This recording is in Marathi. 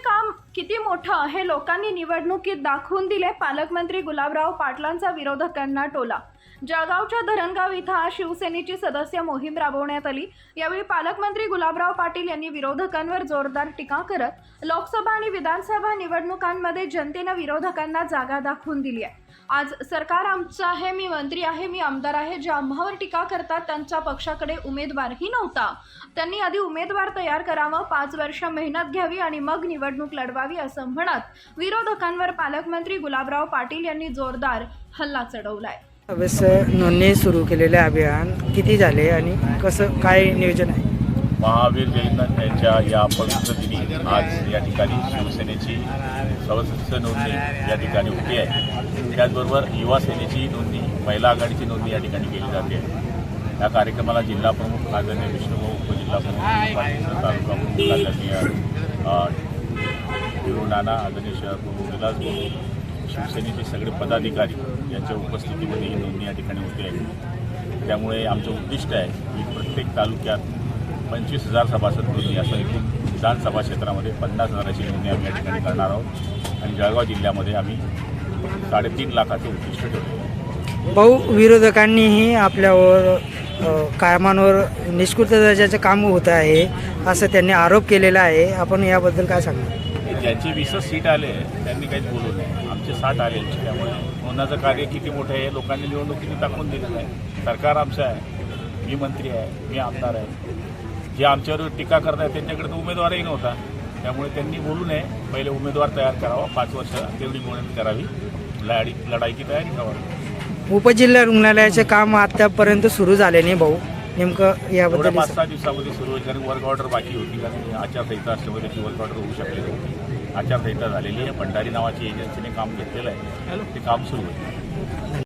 काम किती मोठं हे लोकांनी निवडणुकीत दाखवून दिले. पालकमंत्री गुलाबराव पाटलांचा विरोधकांना टोला. जळगावच्या धरणगाव इथं आज शिवसेनेची सदस्य मोहीम राबवण्यात आली. यावेळी पालकमंत्री गुलाबराव पाटील यांनी विरोधकांवर जोरदार टीका करत लोकसभा आणि विधानसभा निवडणुकांमध्ये जनतेनं विरोधकांना जागा दाखवून दिली आहे. आज सरकार आमचं आहे मी मंत्री आहे मी आमदार आहे जे आम्हावर टीका करतात त्यांच्या पक्षाकडे उमेदवारही नव्हता. त्यांनी आधी उमेदवार तयार करावं पाच वर्ष मेहनत घ्यावी आणि मग निवड निवडणूक लढवावी असं म्हणत विरोधकांवर पालकमंत्री गुलाबराव पाटील यांनी जोरदार हल्ला चढवलाय. नोंदणी सुरू केलेले अभियान किती झाले आणि कसं काय नियोजन आहे? महावीर जयंत यांच्या या पवित्र दिनी आज या ठिकाणी शिवसेनेची सदस्य नोंदणी या ठिकाणी होती आहे. त्याचबरोबर युवा सेनेची नोंदणी महिला आघाडीची नोंदणी या ठिकाणी केली जाते. या कार्यक्रमाला जिल्हा प्रमुख आदरणीय विष्णुभाऊ उपजिल्हा प्रमुख पाटील तालुका प्रमुख बिरू नाना आदरणीय शहर विलास बोलू शिवसेनेचे सगळे पदाधिकारी यांच्या उपस्थितीमध्ये ही नोंदणी या ठिकाणी होते आहे. त्यामुळे आमचं उद्दिष्ट आहे की प्रत्येक तालुक्यात पंचवीस हजार सभासद नोंदणी असं एकूण विधानसभा क्षेत्रामध्ये पन्नास हजाराची नोंदणी आम्ही या ठिकाणी करणार आहोत. आणि जळगाव जिल्ह्यामध्ये आम्ही साडेतीन लाखाचं उद्दिष्ट ठेवलं भाऊ विरोधकांनीही आपल्यावर कामांवर निष्कृत दर्जाचं काम होत आहे असं त्यांनी आरोप केलेला आहे. आपण याबद्दल काय सांगणार? ज्यांचे वीसच सीट आले त्यांनी काहीच बोलू नये. आमचे साठ आले त्यामुळे कोणाचं कार्य किती मोठं आहे हे लोकांनी निवडणुकीने दाखवून दिलेलं आहे? सरकार आमचं आहे मी मंत्री आहे मी आमदार आहे. जे आमच्यावर टीका करतायत त्यांच्याकडे तर उमेदवारही नव्हता. त्यामुळे त्यांनी बोलू नये. पहिले उमेदवार तयार करावा. पाच वर्ष तेवढी मोहीम करावी. लढाई लढाईची तयारी करावी. उपजिल्हा रुग्णालयाचे काम आतापर्यंत सुरू झाले नाही भाऊ. नेमकं याबद्दल पाच सहा दिवसामध्ये सुरू होईल कारण वर्क ऑर्डर बाकी होती कारण आचारसंहिता असल्यामुळे त्याची वर्क ऑर्डर होऊ शकली नव्हती. आचारसंहिता झालेली आहे भंडारी नावाची एजन्सीने काम घेतलेलं आहे ते काम सुरू होईल